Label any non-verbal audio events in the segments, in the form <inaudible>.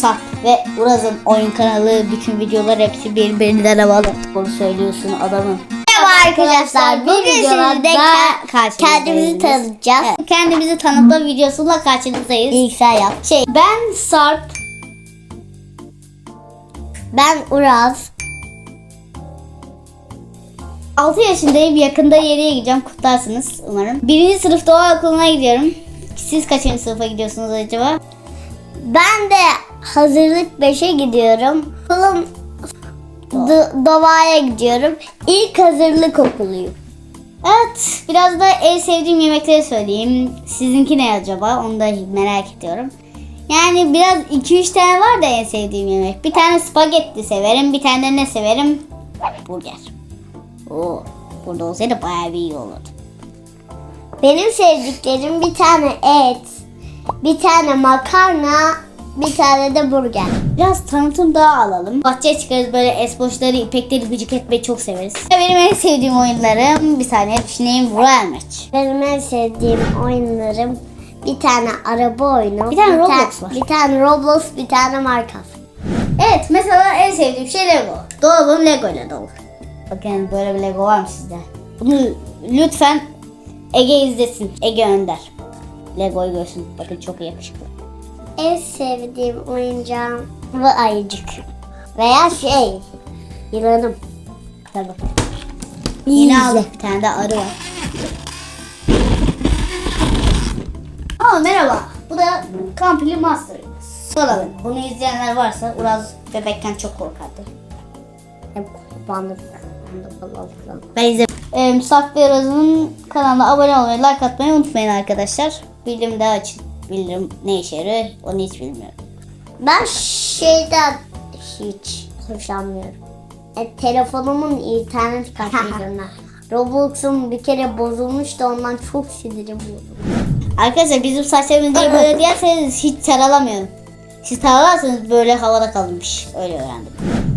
Sarp ve Uraz'ın oyun kanalı bütün videolar hepsi birbirinden havalı. Bunu söylüyorsun adamım. Merhaba arkadaşlar. Bugün sizde ke- kendimizi tanıtacağız. Evet, kendimizi tanıtma videosuyla karşınızdayız. İlk sen yap. Şey, ben Sarp. Ben Uraz. 6 yaşındayım. Yakında yeriye gideceğim. Kutlarsınız umarım. Birinci sınıf doğa okuluna gidiyorum. Siz kaçıncı sınıfa gidiyorsunuz acaba? Ben de hazırlık 5'e gidiyorum. Okulum Do- Doğa'ya gidiyorum. İlk hazırlık okuluyum. Evet, biraz da en sevdiğim yemekleri söyleyeyim. Sizinki ne acaba? Onu da merak ediyorum. Yani biraz 2-3 tane var da en sevdiğim yemek. Bir tane spagetti severim, bir tane de ne severim? Burger. Oo, burada olsaydı bayağı bir iyi olurdu. Benim sevdiklerim bir tane et, bir tane makarna, bir tane de burger. Biraz tanıtım daha alalım. Bahçeye çıkarız böyle esboşları, ipekleri gıcık etmeyi çok severiz. Benim en sevdiğim oyunlarım bir saniye düşüneyim. Royal Match. Benim en sevdiğim oyunlarım bir tane araba oyunu, Bir tane ta- Roblox var. bir tane Roblox, bir tane Minecraft. Evet mesela en sevdiğim şey Lego. Dolabım Lego ile dolu. Bakın böyle bir Lego var mı sizde? Bunu lütfen Ege izlesin. Ege Önder. Lego'yu görsün. Bakın çok yakışıklı. En sevdiğim oyuncağım bu ayıcık. Veya şey, yılanım. Tabii. Yine aldık bir tane de arı var. Aa merhaba. Bu da Campili Master. Soralım. Bunu izleyenler varsa Uraz bebekken çok korkardı. Hep kullandık. Ben izle. Ee, Musaf ve Uraz'ın kanalına abone olmayı, like atmayı unutmayın arkadaşlar. Bildirim de açın. Bildirim ne işe yarıyor onu hiç bilmiyorum. Ben şeyden hiç hoşlanmıyorum. E, telefonumun internet kartlarına. <laughs> Roblox'um bir kere bozulmuş da ondan çok sinirim bozuldu. Arkadaşlar bizim saçlarımız diye böyle diyerseniz hiç taralamıyorum. Siz taralarsanız böyle havada kalmış. Öyle öğrendim.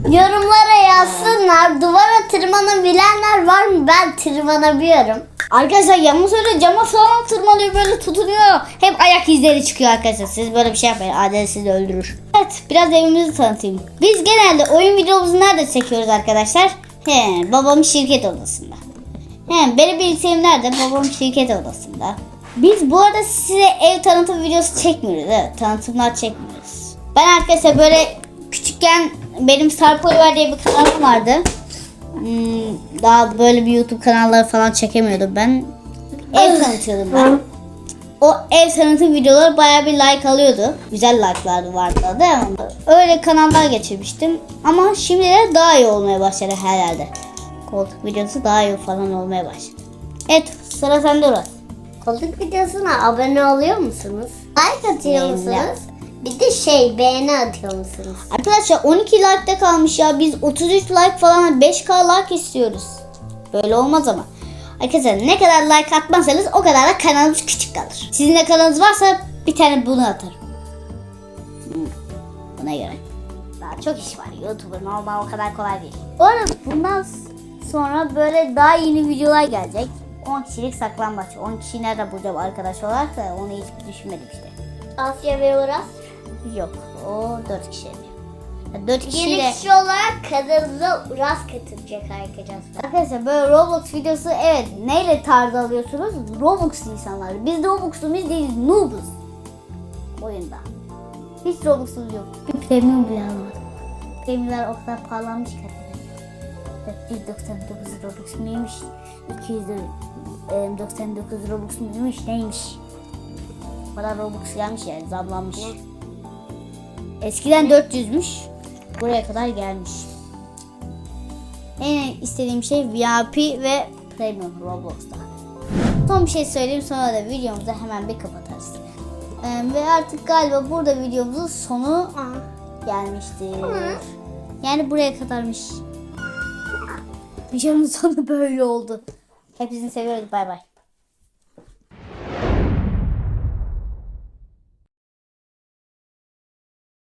Yorumlara yazsınlar. Duvara tırmanabilenler var mı? Ben tırmanabiliyorum. Arkadaşlar yanlış söyle cama falan tırmanıyor böyle tutunuyor. Hep ayak izleri çıkıyor arkadaşlar. Siz böyle bir şey yapmayın. Adel sizi öldürür. Evet biraz evimizi tanıtayım. Biz genelde oyun videomuzu nerede çekiyoruz arkadaşlar? He, babamın şirket odasında. He, benim bilgisayarım nerede? Babamın şirket odasında. Biz bu arada size ev tanıtım videosu çekmiyoruz. Evet, tanıtımlar çekmiyoruz. Ben arkadaşlar böyle küçükken benim Sarp Oliver diye bir kanalım vardı. Hmm, daha böyle bir YouTube kanalları falan çekemiyordum ben. Ev tanıtıyordum ben. O ev tanıtım videoları bayağı bir like alıyordu. Güzel like'lar vardı değil mi? Öyle kanallar geçirmiştim. Ama şimdi de daha iyi olmaya başladı herhalde. Koltuk videosu daha iyi falan olmaya başladı. Evet sıra sende Uras. Koltuk videosuna abone oluyor musunuz? Like atıyor musunuz? Bir de şey beğeni atıyor musunuz? Arkadaşlar 12 like'da kalmış ya. Biz 33 like falan 5k like istiyoruz. Böyle olmaz ama. Arkadaşlar ne kadar like atmazsanız o kadar da kanalımız küçük kalır. Sizin de kanalınız varsa bir tane bunu atarım. Hmm, Buna göre. Daha çok iş var. YouTuber normal o kadar kolay değil. Bu arada bundan sonra böyle daha yeni videolar gelecek. 10 kişilik saklambaç. 10 kişiyi nerede bulacağım arkadaş olarak da onu hiç düşünmedim işte. Asya ve Uras. Yok o 4 kişi yapıyor. 4 kişiyle... Yeni kişi olarak kanalımıza Uras katılacak arkadaşlar. Arkadaşlar böyle Roblox videosu evet neyle tarzı alıyorsunuz? Roblox insanlar. Biz Roblox'lu biz değiliz. Noob'uz. Oyunda. Hiç Roblox'umuz yok. Bir premium bile almadım. Premiumlar o kadar pahalanmış ki. 499 Robux muymuş? 299 Robux muymuş? Neymiş? Kadar Robux gelmiş yani zamlanmış. Eskiden 400'müş. Buraya kadar gelmiş. En istediğim şey VIP ve Premium Roblox'ta. Son bir şey söyleyeyim sonra da videomuzu hemen bir kapatırız. Ee, ve artık galiba burada videomuzun sonu gelmiştir. Yani buraya kadarmış. Videonun <laughs> sonu böyle oldu. Hepinizi seviyoruz. Bay bay.